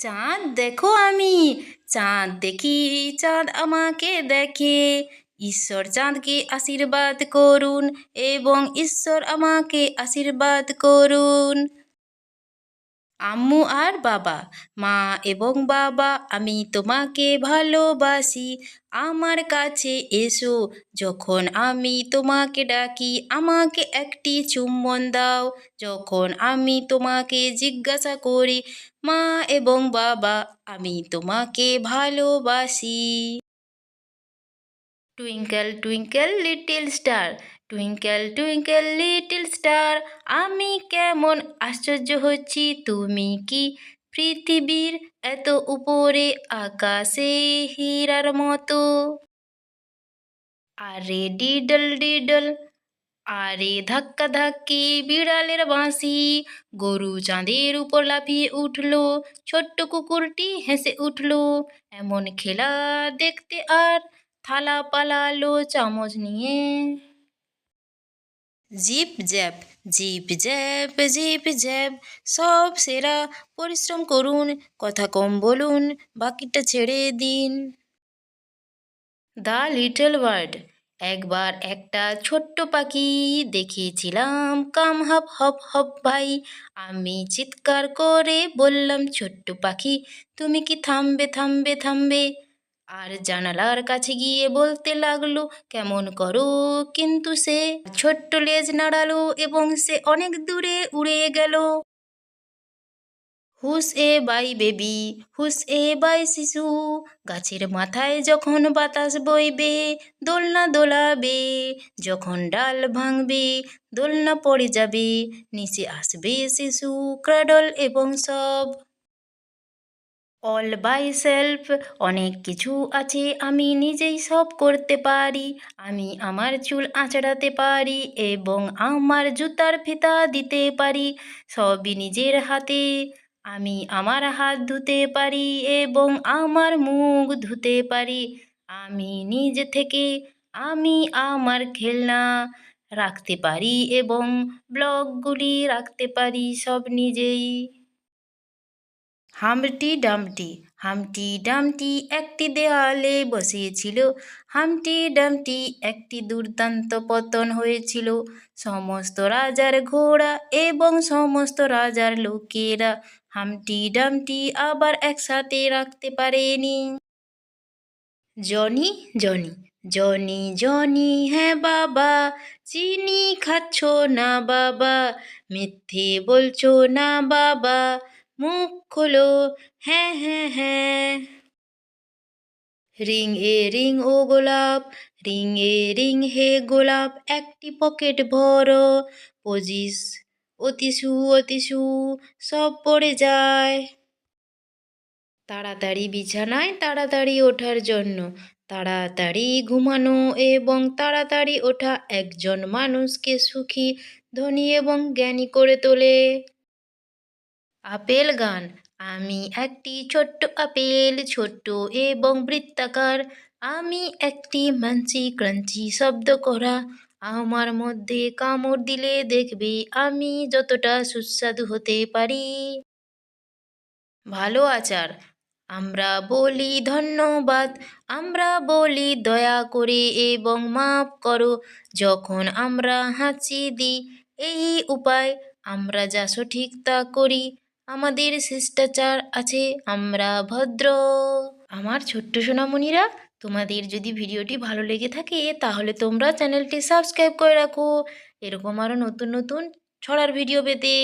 চাঁদ দেখো আমি। চাঁদ দেখি, চাঁদ আমাকে দেখে। ঈশ্বর চাঁদকে আশীর্বাদ করুন এবং ঈশ্বর আমাকে আশীর্বাদ করুন। আম্মু আর বাবা, মা এবং বাবা, আমি তোমাকে ভালোবাসি। আমার কাছে এসো, যখন আমি তোমাকে ডাকি, আমাকে একটি চুম্বন দাও। যখন আমি তোমাকে জিজ্ঞাসা করি, মা এবং বাবা, আমি তোমাকে ভালোবাসি। Twinkle twinkle, little star. Twinkle twinkle little star আমি কেমন আশ্চর্য হচ্ছি, তুমি কি পৃথিবীর এত উপরে আকাশে হীরার মতো? আরে ডিডল ডিডল, আরে ধাক্কা ধাক্কি বিড়ালের বাঁশি, গরু চাঁদের উপর লাফিয়ে উঠল, ছোট্ট কুকুরটি হেসে উঠল, এমন খেলা দেখতে আর থালা পালালো চামচ নিয়ে। Zip zap zip zap zip zap সব সেরা, পরিশ্রম করুন, কথা কম বলুন, বাকিটা ছেড়ে দিন। দ্য লিটল বার্ড একবার একটা ছোট্ট পাখি দেখেছিলাম কাম হপ হপ হপ ভাই। আমি চিৎকার করে বললাম, ছোট্ট পাখি, তুমি কি থামবে থামবে থামবে? আর জানালার কাছে গিয়ে বলতে লাগল, কেমন করো? কিন্তু সে ছোট্ট লেজ নাড়ালো এবং সে অনেক দূরে উড়ে গেল। হুস এ বাই বেবি, হুস এ বাই শিশু, গাছের মাথায় যখন বাতাস বইবে, দোলনা দোলাবে, যখন ডাল ভাঙবে, দোলনা পড়ে যাবে, নিচে আসবে শিশু, ক্রাডল এবং সব। অল বাই সেলফ অনেক কিছু আছে আমি নিজেই সব করতে পারি। আমি আমার চুল আঁচড়াতে পারি এবং আমার জুতার ফিতা দিতে পারি। সবই নিজের হাতে, আমি আমার হাত ধুতে পারি এবং আমার মুখ ধুতে পারি। আমি নিজ থেকে, আমি আমার খেলনা রাখতে পারি এবং ব্লকগুলি রাখতে পারি সব নিজেই। হামটি ডামটি হামটি ডামটি একটি দেয়ালে বসিয়েছিল। হামটি ডামটি একটি দুর্দান্ত পতন হয়েছিল। সমস্ত রাজার ঘোড়া এবং সমস্ত রাজার লোকেরা হামটি ডামটি আবার একসাথে রাখতে পারেনি। জনি জনি জনি জনি হ্যাঁ বাবা, চিনি খাচ্ছ না বাবা, মিথ্যে বলছো না বাবা মুখ খোলো হ্যাঁ হ্যাঁ হ্যাঁ। রিং এ রিং ও গোলাপ, রিং এ রিং হে গোলাপ, একটি পকেট ভরো। পজিস অতিসু অতিসু, সব পড়ে যায়। তাড়াতাড়ি বিছানায় তাড়াতাড়ি ওঠার জন্য, তাড়াতাড়ি ঘুমানো এবং তাড়াতাড়ি ওঠা একজন মানুষকে সুখী, ধনী এবং জ্ঞানী করে তোলে। আপেল গান। আমি একটি ছোট্ট আপেল, ছোট্ট এবং বৃত্তাকার। আমি একটি মানসি, ক্রাঞ্চি শব্দ করা। আমার মধ্যে কামড় দিলে দেখবে আমি যতটা সুস্বাদু হতে পারি। ভালো আচার। আমরা বলি ধন্যবাদ। আমরা বলি দয়া করে এবং মাফ করো। যখন আমরা হাঁচি দিই, এই উপায় আমরা যা সঠিক তা করি। আমাদের শিষ্টাচার আছে, আমরা ভদ্র। আমার ছোট্ট সোনামণিরা, তোমাদের যদি ভিডিওটি ভালো লেগে থাকে, তাহলে তোমরা চ্যানেলটি সাবস্ক্রাইব করে রাখো। এরকম আরও নতুন নতুন ছড়ার ভিডিও পেতে।